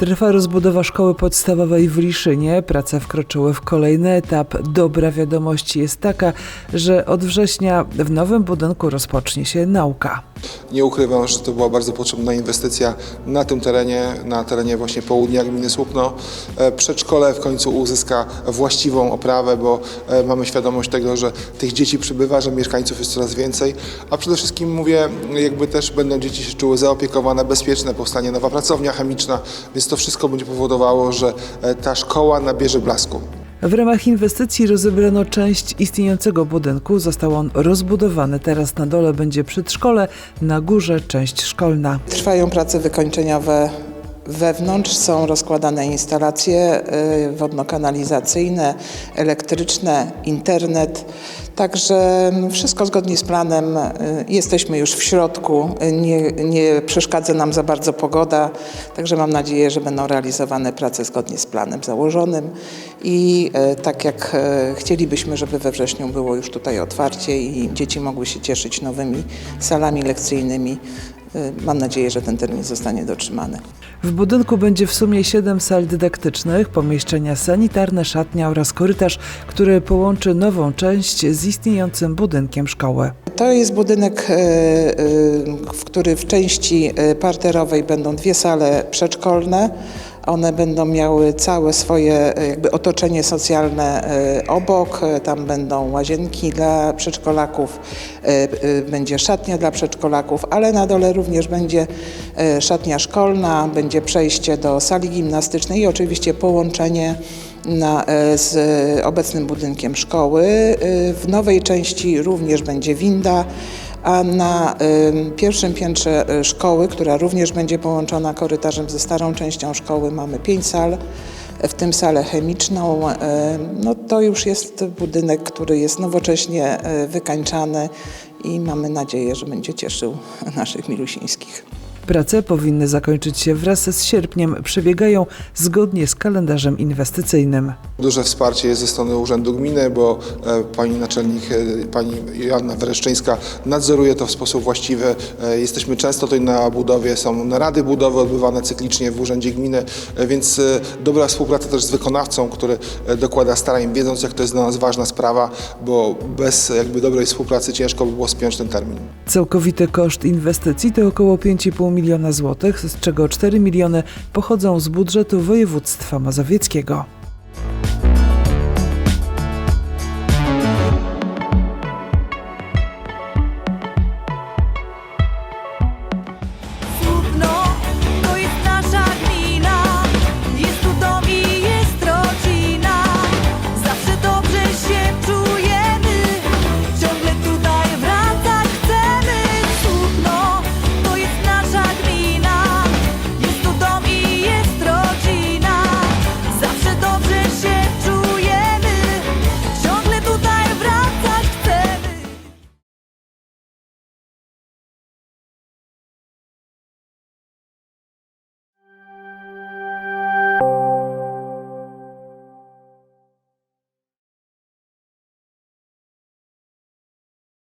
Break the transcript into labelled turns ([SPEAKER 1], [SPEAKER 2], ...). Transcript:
[SPEAKER 1] Trwa rozbudowa szkoły podstawowej w Liszynie. Prace wkroczyły w kolejny etap. Dobra wiadomość jest taka, że od września w nowym budynku rozpocznie się nauka.
[SPEAKER 2] Nie ukrywam, że to była bardzo potrzebna inwestycja na tym terenie, na terenie właśnie południa gminy Słupno. E, Przedszkole w końcu uzyska właściwą oprawę, bo e, mamy świadomość tego, że tych dzieci przybywa, że mieszkańców jest coraz więcej, a przede wszystkim mówię, jakby też będą dzieci się czuły zaopiekowane, bezpieczne, powstanie nowa pracownia chemiczna, więc to wszystko będzie powodowało, że e, ta szkoła nabierze blasku.
[SPEAKER 1] W ramach inwestycji rozebrano część istniejącego budynku. Został on rozbudowany. Teraz na dole będzie przedszkole, na górze część szkolna.
[SPEAKER 3] Trwają prace wykończeniowe wewnątrz, są rozkładane instalacje y, wodno-kanalizacyjne, elektryczne, internet. Także no, wszystko zgodnie z planem. Y, Jesteśmy już w środku, nie, nie przeszkadza nam za bardzo pogoda, także mam nadzieję, że będą realizowane prace zgodnie z planem założonym i y, tak jak chcielibyśmy, żeby we wrześniu było już tutaj otwarcie i dzieci mogły się cieszyć nowymi salami lekcyjnymi. Y, Mam nadzieję, że ten termin zostanie dotrzymany.
[SPEAKER 1] W budynku będzie w sumie siedem sal dydaktycznych, pomieszczenia sanitarne, szatnia oraz korytarz, który połączy nową część z istniejącym budynkiem szkoły.
[SPEAKER 3] To jest budynek, e, e, w który w części e, parterowej będą dwie sale przedszkolne. One będą miały całe swoje e, jakby otoczenie socjalne e, obok. E, Tam będą łazienki dla przedszkolaków, będzie szatnia dla przedszkolaków, ale na dole również będzie szatnia szkolna, będzie przejście do sali gimnastycznej i oczywiście połączenie na, z obecnym budynkiem szkoły. W nowej części również będzie winda, a na pierwszym piętrze e, szkoły, która również będzie połączona korytarzem ze starą częścią szkoły, mamy pięć sal, w tym salę chemiczną. E, No to już jest budynek, który jest nowocześnie e, wykańczany i mamy nadzieję, że będzie cieszył naszych milusińskich.
[SPEAKER 1] Prace powinny zakończyć się wraz z sierpniem. Przebiegają zgodnie z kalendarzem inwestycyjnym.
[SPEAKER 2] Duże wsparcie jest ze strony Urzędu Gminy, bo e, pani naczelnik, e, pani Joanna Wereszczyńska nadzoruje to w sposób właściwy. E, Jesteśmy często tutaj na budowie, są narady budowy odbywane cyklicznie w Urzędzie Gminy, więc dobra współpraca też z wykonawcą, który dokłada starań, wiedząc jak to jest dla nas ważna sprawa, bo bez jakby dobrej współpracy ciężko by było spiąć ten termin.
[SPEAKER 1] Całkowity koszt inwestycji to około 5,5 miliona złotych, z czego 4 miliony pochodzą z budżetu województwa mazowieckiego.